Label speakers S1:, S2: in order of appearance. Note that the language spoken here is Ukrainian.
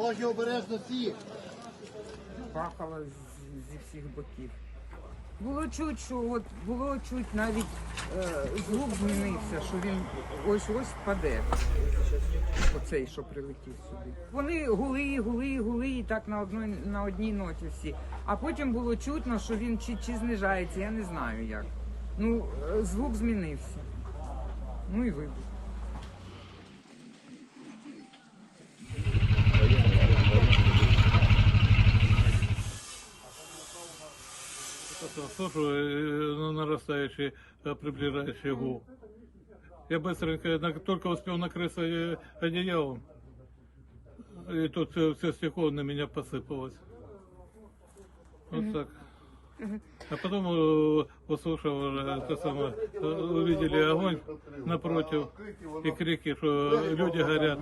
S1: Ноги обережно всі.
S2: Пахало зі всіх боків. Було чуть, що от було чуть навіть е, звук змінився, що він ось ось впаде. Оцей, що прилетів сюди. Вони гули, гули, гули, і так на одній на одній ноті всі. А потім було чутно, що він чи, чи знижається, я не знаю як. Ну, е, звук змінився. Ну і вибух.
S3: Это слышу э, ну, нарастающий, э, приближающий гул. Я быстренько на- только успел накрыться э, одеялом. И тут все, все стекло на меня посыпалось. Вот так. А потом э, услышал уже это самое, э, увидели огонь напротив и крики, что люди горят.